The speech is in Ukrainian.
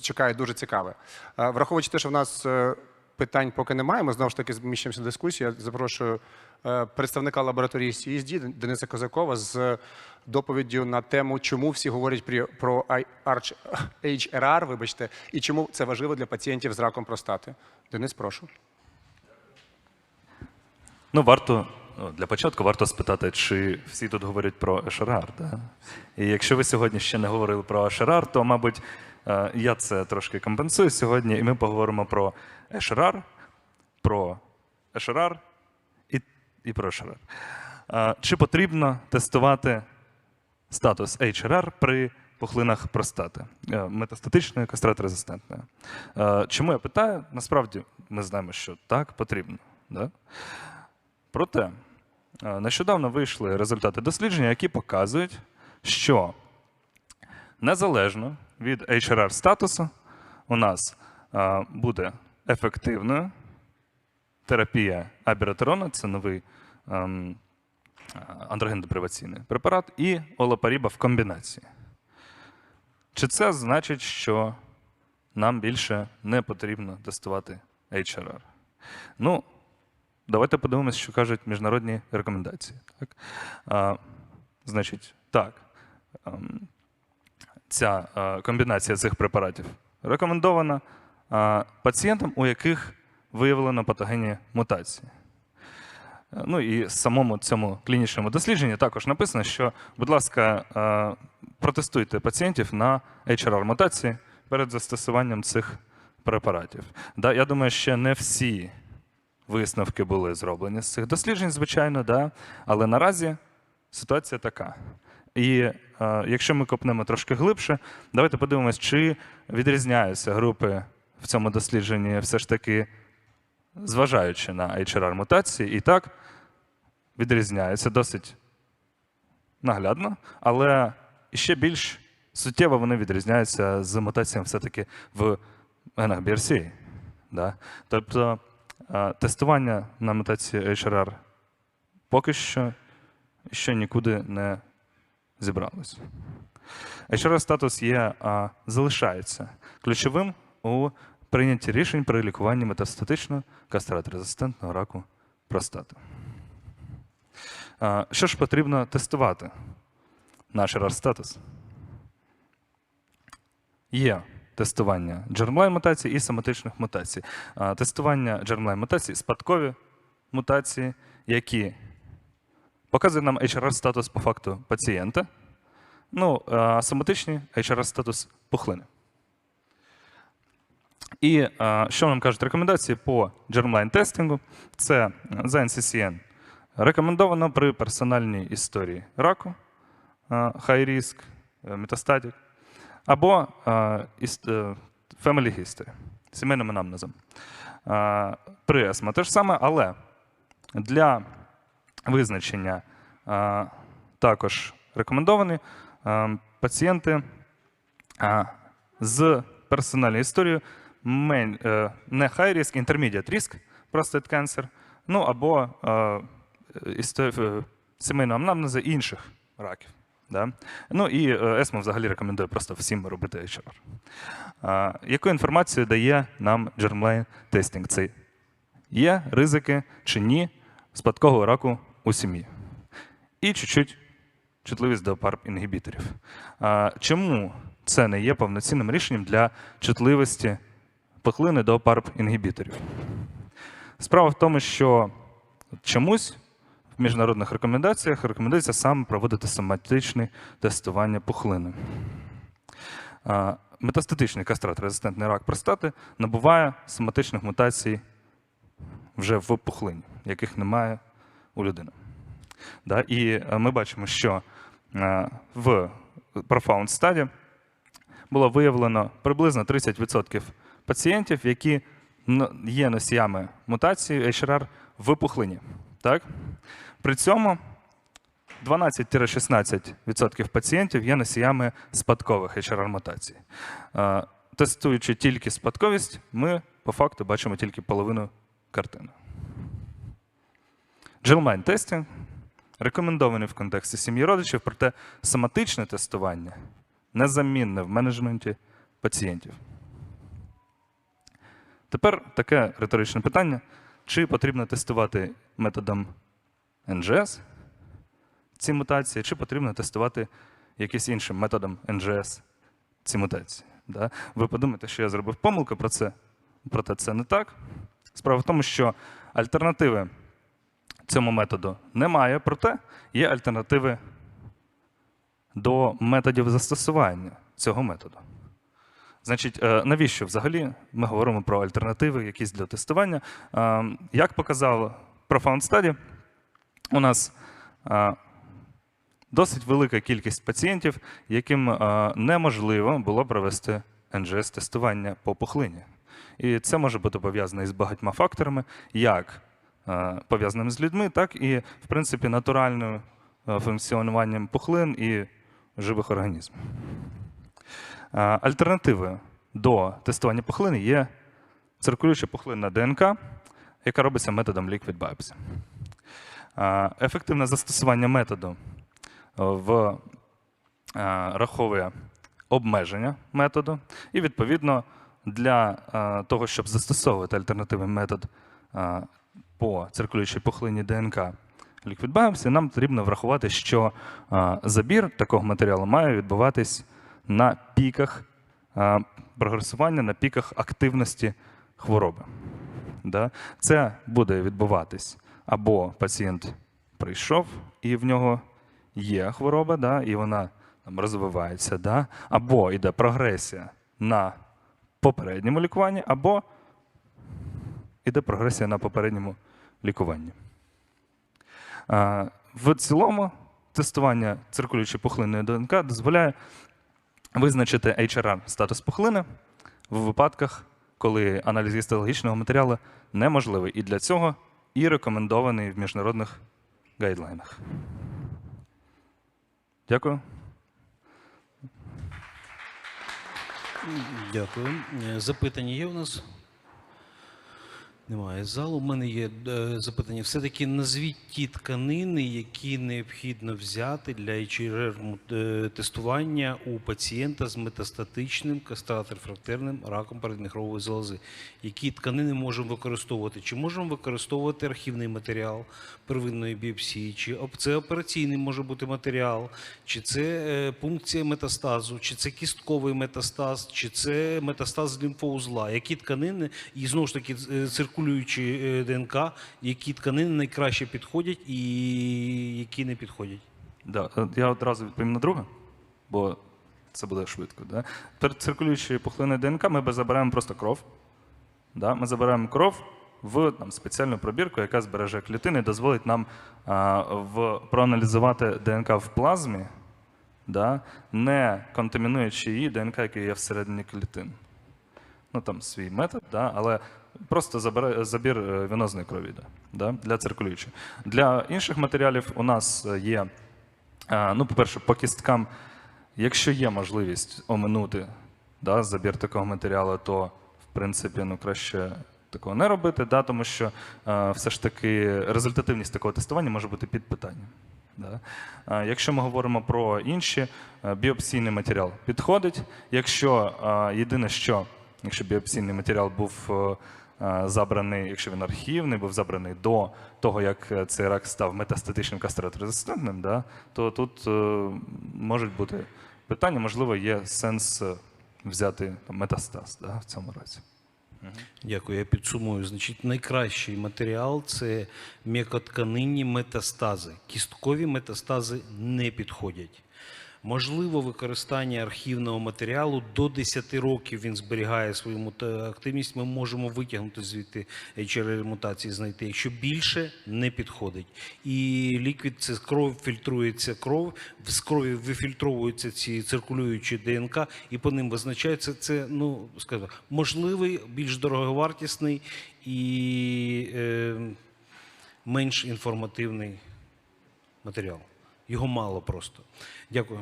чекає дуже цікаве. Е, Враховуючи те, що в нас е, питань поки немає, ми знову ж таки зміщуємося в дискусію. Я запрошую е, представника лабораторії CSD Дениса Козакова з доповіддю на тему, чому всі говорять про HRR, вибачте, і чому це важливо для пацієнтів з раком простати. Денис, прошу. Ну, варто ну, для початку варто спитати, чи всі тут говорять про Ешерар. Да? І якщо ви сьогодні ще не говорили про Ешерар, то, мабуть, е, я це трошки компенсую сьогодні, і ми поговоримо про Ешерар, про Ешерар і, і про Ешерар. Е, Чи потрібно тестувати статус HRR при пухлинах простати е, метастатичної кастраторезистентної. Чому я питаю? Насправді ми знаємо, що так потрібно. Да? Проте е, нещодавно вийшли результати дослідження, які показують, що незалежно від HRR статусу у нас е, буде ефективною терапія абіратерона, це новий ем, андрогендеприваційний препарат, і олапаріба в комбінації. Чи це значить, що нам більше не потрібно тестувати HRR? Ну, давайте подивимося, що кажуть міжнародні рекомендації. Так? А, значить, так. ем, Ця е, комбінація цих препаратів рекомендована пацієнтам, у яких виявлено патогенні мутації. Е, Ну і самому цьому клінічному дослідженні також написано, що, будь ласка, е, протестуйте пацієнтів на HRR-мутації перед застосуванням цих препаратів. Да, я думаю, ще не всі висновки були зроблені з цих досліджень, звичайно, да, але наразі ситуація така. І е, якщо ми копнемо трошки глибше, давайте подивимось, чи відрізняються групи в цьому дослідженні все ж таки зважаючи на HRR-мутації, і так відрізняються досить наглядно, але ще більш суттєво вони відрізняються з мутаціями все-таки в генах BRCA. Да? Тобто тестування на мутації HRR поки що ще нікуди не зібралось. HRR-статус є, а, залишається ключовим у прийнятті рішень при лікуванні метастатичного кастраторезистентного раку простати. А, Що ж потрібно тестувати на HRR-статус? Є тестування germline мутацій і соматичних мутацій. Тестування germline мутацій спадкові мутації, які показують нам HRR-статус по факту пацієнта. Ну, а соматичні HRR-статус пухлини. І що нам кажуть рекомендації по germline тестингу? Це за NCCN рекомендовано при персональній історії раку, high risk, е, metastatic, або е, е, family history, сімейним анамнезом. Е, При ЕСМА те ж саме, але для визначення також рекомендовані пацієнти з персональною історією не high risk, intermediate risk prostate cancer, ну або сімейного анамнезу інших раків. Да? Ну і е, ЕСМО взагалі рекомендує просто всім робити HRR. Е, яку інформацію дає нам germline тестинг? Це є ризики чи ні спадкового раку у сім'ї? І чуть-чуть чутливість до PARP-інгібіторів. А, Чому це не є повноцінним рішенням для чутливості пухлини до PARP-інгібіторів? Справа в тому, що чомусь міжнародних рекомендаціях рекомендується саме проводити соматичне тестування пухлини. Метастатичний кастрат-резистентний рак простати набуває соматичних мутацій вже в пухлині, яких немає у людини. Да? І е, ми бачимо, що е, в Profound Study було виявлено приблизно 30% пацієнтів, які є носіями мутації HRR в пухлині. Так? При цьому 12-16% пацієнтів є носіями спадкових HRR-мутацій. Е, Тестуючи тільки спадковість, ми по факту бачимо тільки половину картини. Germline тестинг рекомендований в контексті сім'ї родичів, проте соматичне тестування незамінне в менеджменті пацієнтів. Тепер таке риторичне питання: чи потрібно тестувати методом NGS ці мутації, чи потрібно тестувати якимось іншим методом NGS ці мутації? Да? Ви подумаєте, що я зробив помилку про це, проте це не так. Справа в тому, що альтернативи цьому методу немає, проте є альтернативи до методів застосування цього методу. Значить, е, навіщо взагалі ми говоримо про альтернативи, якісь для тестування? Е, Як показав Profound Study, у нас досить велика кількість пацієнтів, яким неможливо було провести NGS-тестування по пухлині. І це може бути пов'язано із багатьма факторами, як пов'язаними з людьми, так і, в принципі, натуральним функціонуванням пухлин і живих організмів. Альтернативою до тестування пухлини є циркулююча пухлинна ДНК, яка робиться методом Liquid Biopsy. Ефективне застосування методу е, в, е, обмеження методу, і, відповідно, для е, того, щоб застосовувати альтернативний метод по циркулюючій пухлині ДНК Liquid Biopsy, нам потрібно врахувати, що забір такого матеріалу має відбуватись на піках прогресування, на піках активності хвороби. Да? Це буде відбуватись або пацієнт прийшов і в нього є хвороба, да? і вона там, розвивається, да? або йде прогресія на попередньому лікуванні, або йде прогресія на попередньому лікуванні. В цілому тестування циркулюючої пухлинної ДНК дозволяє визначити HRR статус пухлини в випадках, коли аналіз гістологічного матеріалу неможливий. І для цього і рекомендований в міжнародних гайдлайнах. Дякую. Дякую. Е, Запитання є у нас? Немає залу. У мене є е, запитання. Все-таки назвіть ті тканини, які необхідно взяти для hr е, тестування у пацієнта з метастатичним кастратор-фрактерним раком передміхрової залози. Які тканини можемо використовувати? Чи можемо використовувати архівний матеріал первинної біопсії, чи це операційний може бути матеріал, чи це е, пункція метастазу, чи це кістковий метастаз, чи це метастаз лімфоузла. Які тканини, і знову ж таки е, циркулюючі е, ДНК, які тканини найкраще підходять і які не підходять? Да, е, я одразу відповім на друге, бо це буде швидко. Да? Перед циркулюючою пухлиною ДНК ми забираємо просто кров. Да? Ми забираємо кров в там, спеціальну пробірку, яка збереже клітини і дозволить нам а, в, проаналізувати ДНК в плазмі, да? не контамінуючи її ДНК, який є всередині клітин. Ну там свій метод, да? але просто забере, забір е, венозної крові да? Да? для циркулюючої. Для інших матеріалів у нас е, є, ну, по-перше, по кісткам, якщо є можливість оминути да, забір такого матеріалу, то в принципі ну, краще такого не робити, да, тому що е, все ж таки результативність такого тестування може бути під питанням. Да. Е, Якщо ми говоримо про інші, е, біопсійний матеріал підходить. Якщо е, єдине, що якщо біопсійний матеріал був е, е, забраний, якщо він архівний, був забраний до того, як е, цей рак став метастатичним кастраторезистентним, да, то тут можуть бути питання, можливо, є сенс взяти метастаз да, в цьому разі. Дякую. Я підсумую. Значить, найкращий матеріал це м'якотканинні метастази. Кісткові метастази не підходять. Можливо, використання архівного матеріалу до 10 років він зберігає свою мута- активність. Ми можемо витягнути звідти HRL мутації, знайти. Якщо більше не підходить. І ліквід це кров фільтрується кров, з крові вифільтровуються ці циркулюючі ДНК, і по ним визначається це, ну скажімо, можливий, більш дороговартісний і е, менш інформативний матеріал. Його мало просто. Дякую.